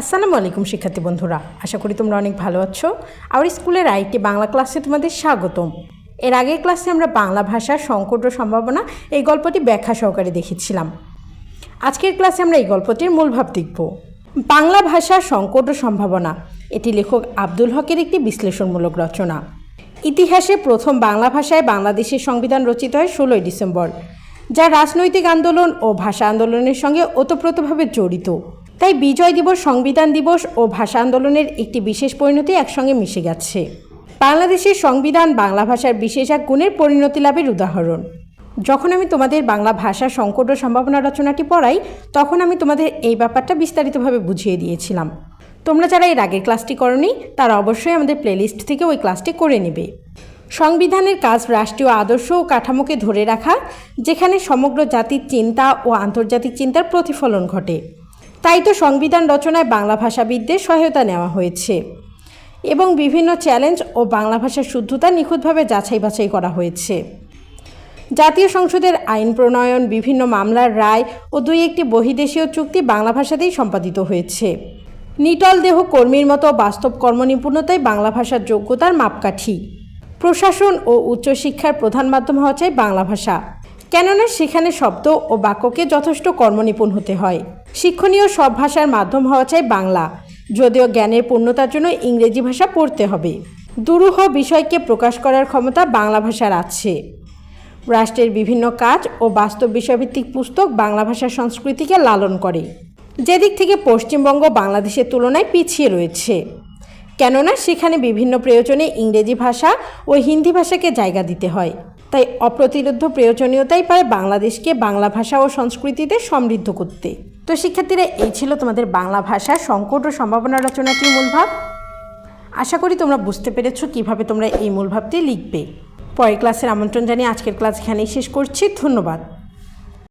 আসসালামু আলাইকুম, শিক্ষার্থী বন্ধুরা। আশা করি তোমরা অনেক ভালো আছো। আর স্কুলের আরেকটি বাংলা ক্লাসে তোমাদের স্বাগতম। এর আগের ক্লাসে আমরা বাংলা ভাষার সংকট ও সম্ভাবনা এই গল্পটি ব্যাখ্যা সহকারে দেখেছিলাম। আজকের ক্লাসে আমরা এই গল্পটির মূল ভাব দেখব। বাংলা ভাষার সংকট ও সম্ভাবনা। এটি লেখক আব্দুল হকের একটি বিশ্লেষণমূলক রচনা। ইতিহাসে প্রথম বাংলা ভাষায় বাংলাদেশের সংবিধান রচিত হয় ষোলোই ডিসেম্বর, যা রাজনৈতিক আন্দোলন ও ভাষা আন্দোলনের সঙ্গে ওতপ্রোতভাবে জড়িত। তাই বিজয় দিবস, সংবিধান দিবস ও ভাষা আন্দোলনের একটি বিশেষ পরিণতি একসঙ্গে মিশে গেছে। বাংলাদেশের সংবিধান বাংলা ভাষার বিশেষ এক গুণের পরিণতি লাভের উদাহরণ। যখন আমি তোমাদের বাংলা ভাষা সংকট ও সম্ভাবনা রচনাটি পড়াই, তখন আমি তোমাদের এই ব্যাপারটা বিস্তারিতভাবে বুঝিয়ে দিয়েছিলাম। তোমরা যারা এর আগের ক্লাসটি করনি, তারা অবশ্যই আমাদের প্লেলিস্ট থেকে ওই ক্লাসটি করে নেবে। সংবিধানের কাজ রাষ্ট্রীয় আদর্শ ও কাঠামোকে ধরে রাখা, যেখানে সমগ্র জাতির চিন্তা ও আন্তর্জাতিক চিন্তার প্রতিফলন ঘটে। তাই তো সংবিধান রচনায় বাংলা ভাষাবিদদের সহায়তা নেওয়া হয়েছে। এবং বিভিন্ন চ্যালেঞ্জ ও বাংলা ভাষার শুদ্ধতা নিখুঁতভাবে যাচাই বাছাই করা হয়েছে। জাতীয় সংসদের আইন প্রণয়ন, বিভিন্ন মামলার রায় ও দুই একটি বহিদেশীয় চুক্তি বাংলা ভাষাতেই সম্পাদিত হয়েছে। নিটল দেহ কর্মীর মতো বাস্তব কর্মনিপুণতাই বাংলা ভাষার যোগ্যতার মাপকাঠি। প্রশাসন ও উচ্চশিক্ষার প্রধান মাধ্যম হওয়া চাই বাংলা ভাষা। কেননা সেখানে শব্দ ও বাক্যকে যথেষ্ট কর্মনিপুণ হতে হয়। শিক্ষণীয় সব ভাষার মাধ্যম হওয়া চাই বাংলা। যদিও জ্ঞানের পূর্ণতার জন্য ইংরেজি ভাষা পড়তে হবে। দুরূহ বিষয়কে প্রকাশ করার ক্ষমতা বাংলা ভাষার আছে। রাষ্ট্রের বিভিন্ন কাজ ও বাস্তব বিষয়ভিত্তিক পুস্তক বাংলা ভাষার সংস্কৃতিকে লালন করে। যেদিক থেকে পশ্চিমবঙ্গ বাংলাদেশের তুলনায় পিছিয়ে রয়েছে। কেননা সেখানে বিভিন্ন প্রয়োজনে ইংরেজি ভাষা ও হিন্দি ভাষাকে জায়গা দিতে হয়। তাই অপ্রতিরোধ প্রয়োজনীয়তাই পায় বাংলাদেশকে বাংলা ভাষা ও সংস্কৃতিতে সমৃদ্ধ করতে। তো শিক্ষার্থীরা, এই ছিল তোমাদের বাংলা ভাষা সংকট ও সম্ভাবনা রচনাটির মূলভাব। আশা করি তোমরা বুঝতে পেরেছ কীভাবে তোমরা এই মূলভাবটি লিখবে। পরের ক্লাসের আমন্ত্রণ জানিয়ে আজকের ক্লাস এখানেই শেষ করছি। ধন্যবাদ।